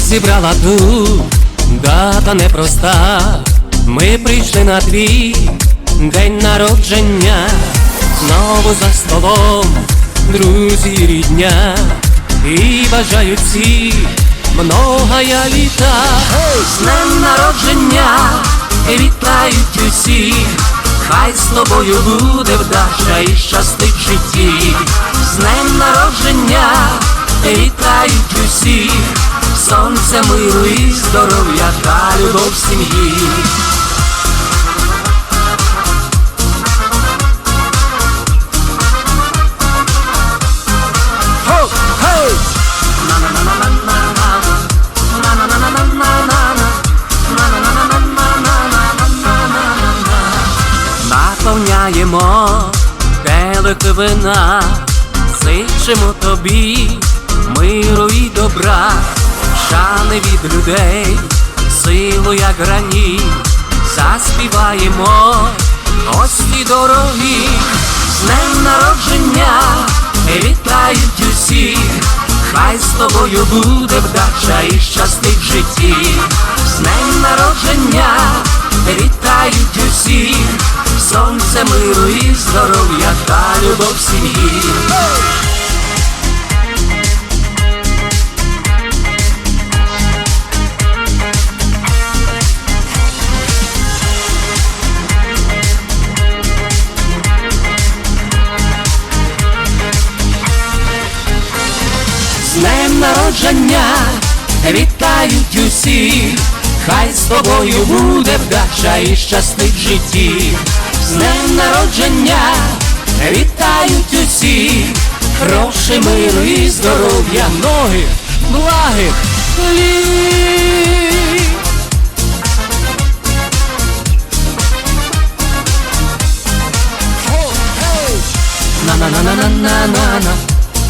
зібрала тут. Дата непроста. Ми прийшли на твій день народження, знову за столом, друзі рідня, і бажають всі многая літа. З днем народження. Вітають усі, хай з тобою буде вдача і щастить в житті. З днем народження. Вітають усі, сонце миру здоров'я та любов сім'ї. Наповняємо келихи вина, зичимо тобі миру і добра, шани від людей, силу як граніт, заспіваємо. Гості дорогі, з днем народження вітають усі, хай з тобою буде вдача і щастить в житті, з днем народження вітають усі, сонце миру і здоров'я та любов сім'ї. з днем народження. Вітають усі, хай з тобою буде вдача і щастить в житті, з днем народження. Вітають усі, Гроші, миру і здоров'я, ноги, благих літ. На-на-на-на-на-на-на.